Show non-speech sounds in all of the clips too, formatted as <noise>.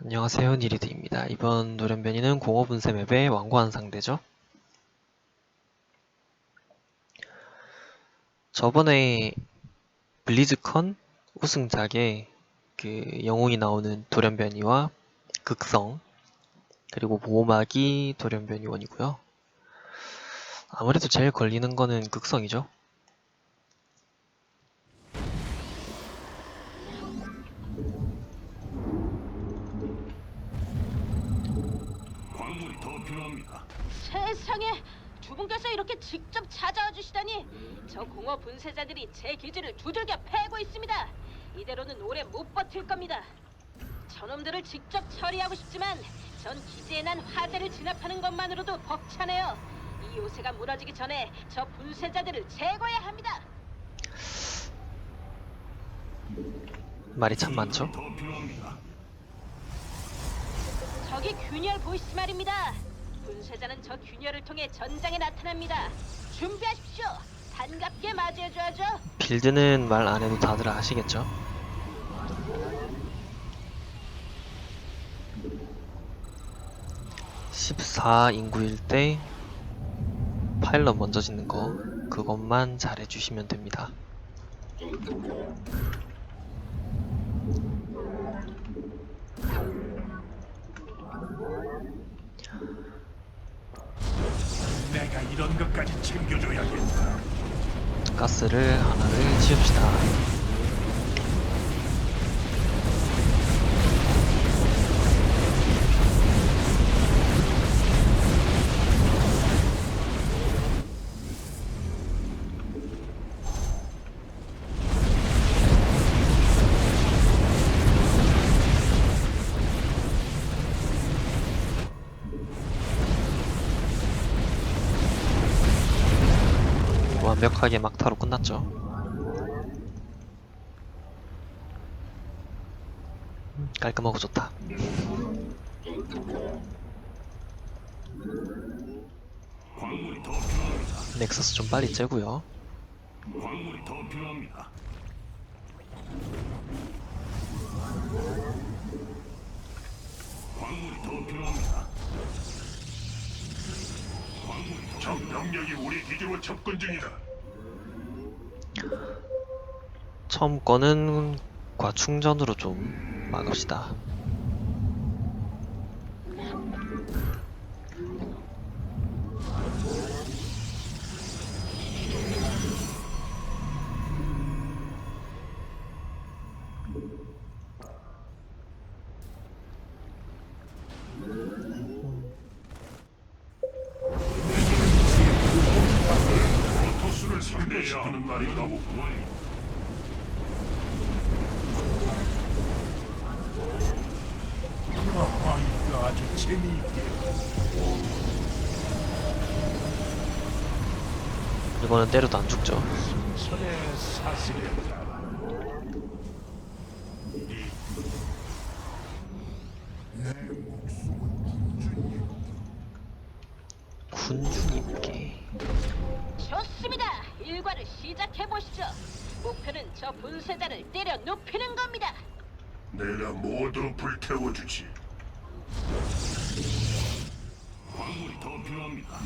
안녕하세요 니리드입니다. 이번 노련변이는 공허분쇄 맵의 완고한 상대죠. 저번에 블리즈컨 우승작에 그 영웅이 나오는 돌연변이와 극성 그리고 모막이 돌연변이원이고요. 아무래도 제일 걸리는 거는 극성이죠. 필요합니다. 세상에 두 분께서 이렇게 직접 찾아와 주시다니 저 공허 분쇄자들이 제 기지를 두들겨 패고 있습니다. 이대로는 오래 못 버틸 겁니다. 저놈들을 직접 처리하고 싶지만 전 기지에 난 화재를 진압하는 것만으로도 벅차네요. 이 요새가 무너지기 전에 저 분쇄자들을 제거해야 합니다. 말이 참 많죠. 더 필요합니다. 저기 균열 보이스 말입니다. 분쇄자는 저 균열을 통해 전장에 나타납니다. 준비하십시오. 반갑게 맞이해줘야죠. 빌드는 말 안 해도 다들 아시겠죠? (14) 인구일 때 파일럿 먼저 짓는 거 그것만 잘 해주시면 됩니다 내가 이런 것까지 챙겨줘야겠다. 가스를 하나를 지읍시다 완벽하게 막타로 끝났죠. 음, 깔끔하고 좋다. 넥서스 좀 빨리 째고요. 적 병력이 우리 기지로 접근 중이다. 처음 거는 과충전으로 좀 막읍시다. 이거는 때려도 안 죽죠. 목숨은 군주님께 좋습니다. 일과를 해 보시죠. 목표는 저 분쇄자를 때려 눕히는 겁니다. 내가 모두 불태워주지. 광물이 더 필요합니다.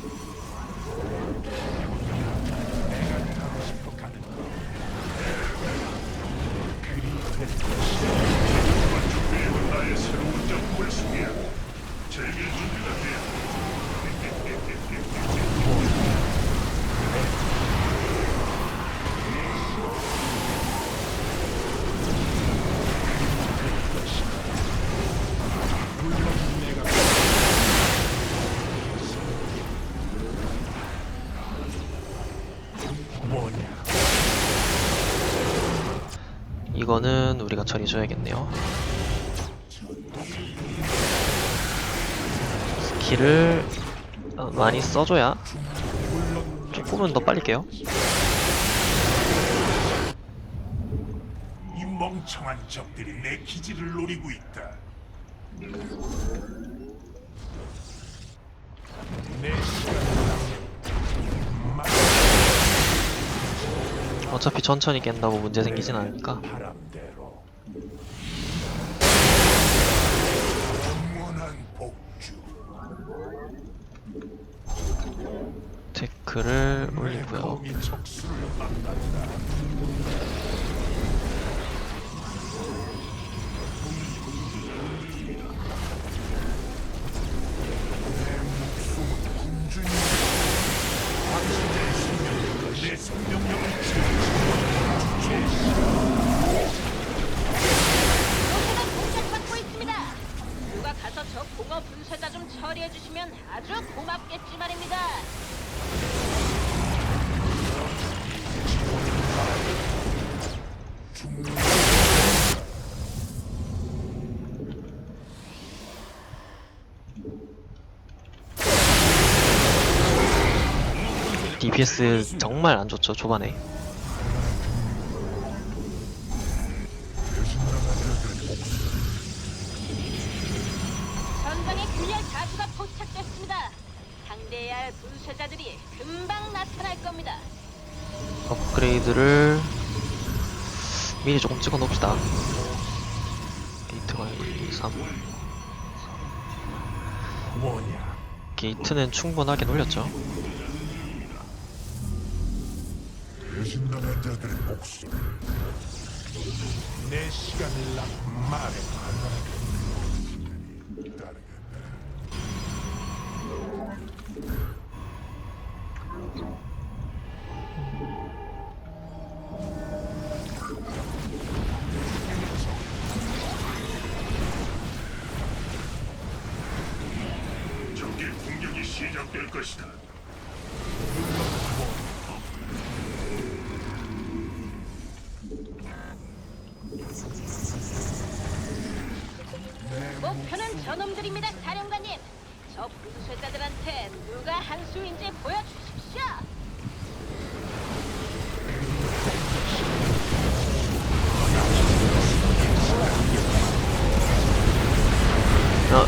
이거는 우리가 처리해줘야겠네요. 스킬을 어, 많이 써줘야 조금은 더 빨리 깨요. 이 멍청한 적들이 내 기지를 노리고 있다. 어차피 천천히 깬다고 문제 생기진 않으니까 바람대로 링크를 올리고요. 가서 저 공허 분쇄자 좀 처리해 주시면 아주 고맙겠지 말입니다. DPS 정말 안 좋죠 초반에. 전장에 균열 다수가 포착됐습니다. 상대해야 할 분쇄자들이 금방 나타날 겁니다. 업그레이드를 미리 조금 찍어 놓읍시다. 게이트가 1, 2, 3. 뭐냐? 게이트는 충분하게 올렸죠. 배신당한 자들의 목숨. 내 시간을 나 말해봐. 따르겠다. 적의 공격이 시작될 것이다.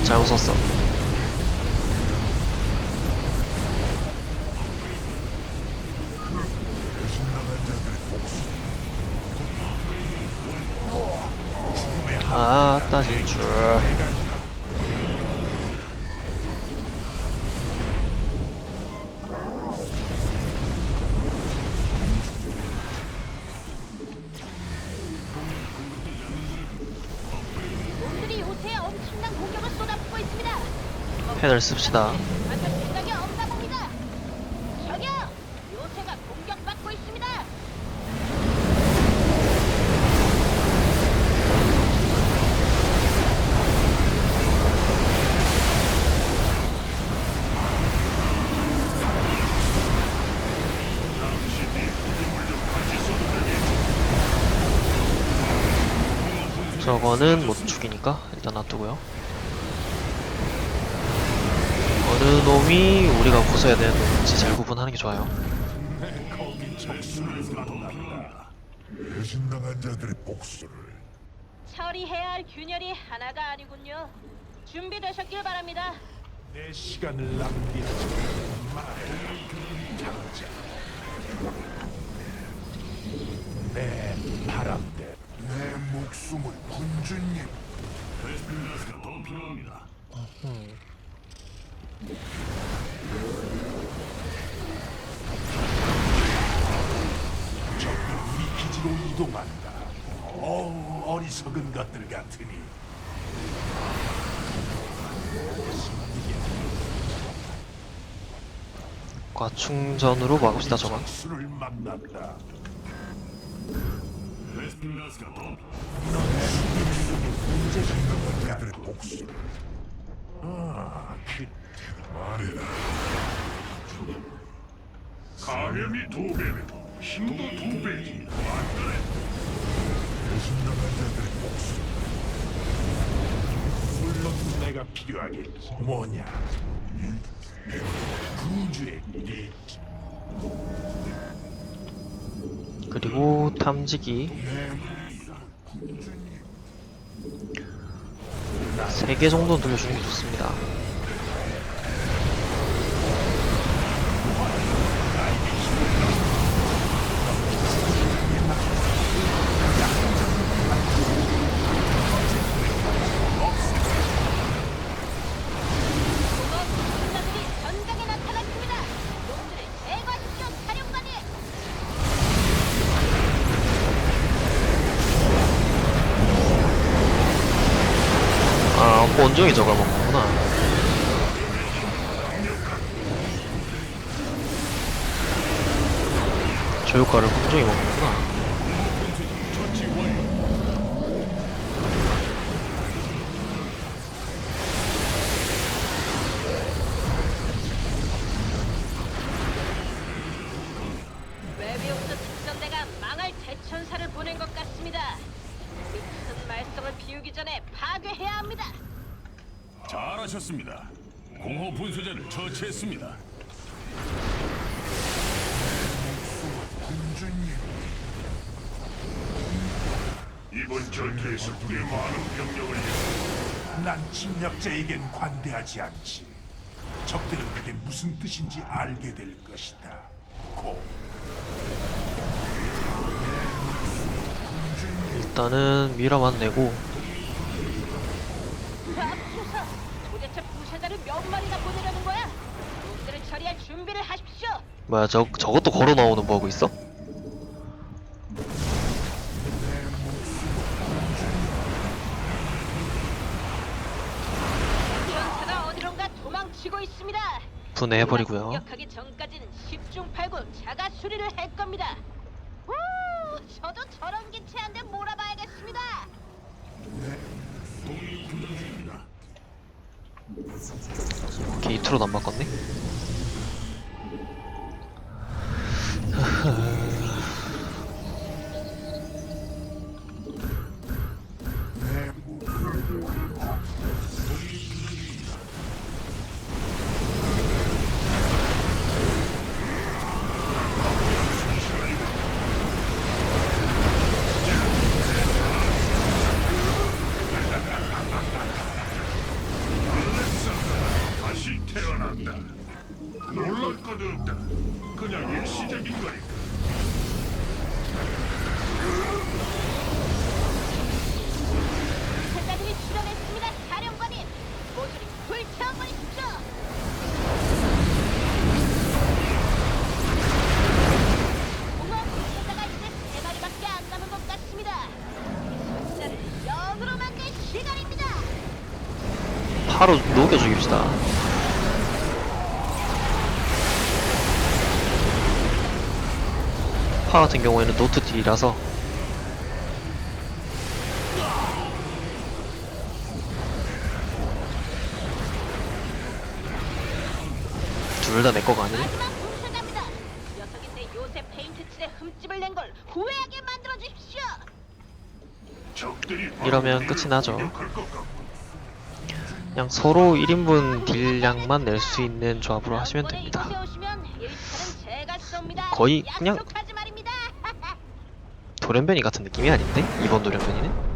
잘못 썼어. 펜을 씁시다. 저거는 못 죽이니까 일단 놔두고요. 어느 놈이 우리가 부숴야 되는 놈인지 잘 구분하는 게 좋아요. 배신당한 자들의 복수를 처리해야 할 균열이 하나가 아니군요. 준비되셨길 바랍니다. 내 시간을 낭비하지. 당장 내 바람대로 내 목숨을 군주님 베스핀가스가 더 필요합니다. 적이 우리 기지로 이동한다. 어우 어리석은 것들 같으니 과충전으로 막읍시다 저건. 적수를 만났다. 아, 그 말이다. 감염이 두 배면 힘도 두 배지. 맞네. 배신당한 자들의 목숨. 물론 내가 필요하겠지. 뭐냐? 군주의 일이 그리고 탐지기 세 개 정도는 돌려주는 게 좋습니다. 아, 본종이 저걸 먹는구나. 저 효과를 본종이 먹는구나. 처치 완료. 메비우스 특전대가 망할 대천사를 보낸 것 같습니다. 우리 큰 말썽을 피우기 전에 파괴해야 합니다. 잘하셨습니다. 공허 분쇄자를 처치했습니다. 군주님. 이번 전투에서 꽤 많은 병력을 난 침략자에겐 관대하지 않지. 적들은 그게 무슨 뜻인지 알게 될 것이다. 고. 일단은 미라만 내고 몇 마리나 보내려는 거야? 놈들을 처리할 준비를 하십시오. 뭐야 저 저것도 걸어 나오는 버그 있어? 어디론가 도망치고 있습니다. 분해해버리고요. 공격하기 전까지는 10중 8구 자가 수리를 할 겁니다. 우, 저도 저런 기체 한 대 몰아봐야겠습니다. 게이트로 안 바꿨네? 바로 녹여 죽입시다. 파 같은 경우에는 노트 딜이라서 둘 다 내 거가 아니네. 마지막 분쇄자입니다. 녀석인데 요새 페인트 칠에 흠집을 낸 걸 후회하게 만들어 주십시오. 적들이 이러면 끝이 나죠. 그냥 서로 1인분 딜량만 낼 수 있는 조합으로 하시면 됩니다. 거의 그냥-. <laughs> 돌연변이 같은 느낌이 아닌데? 이번 돌연변이는?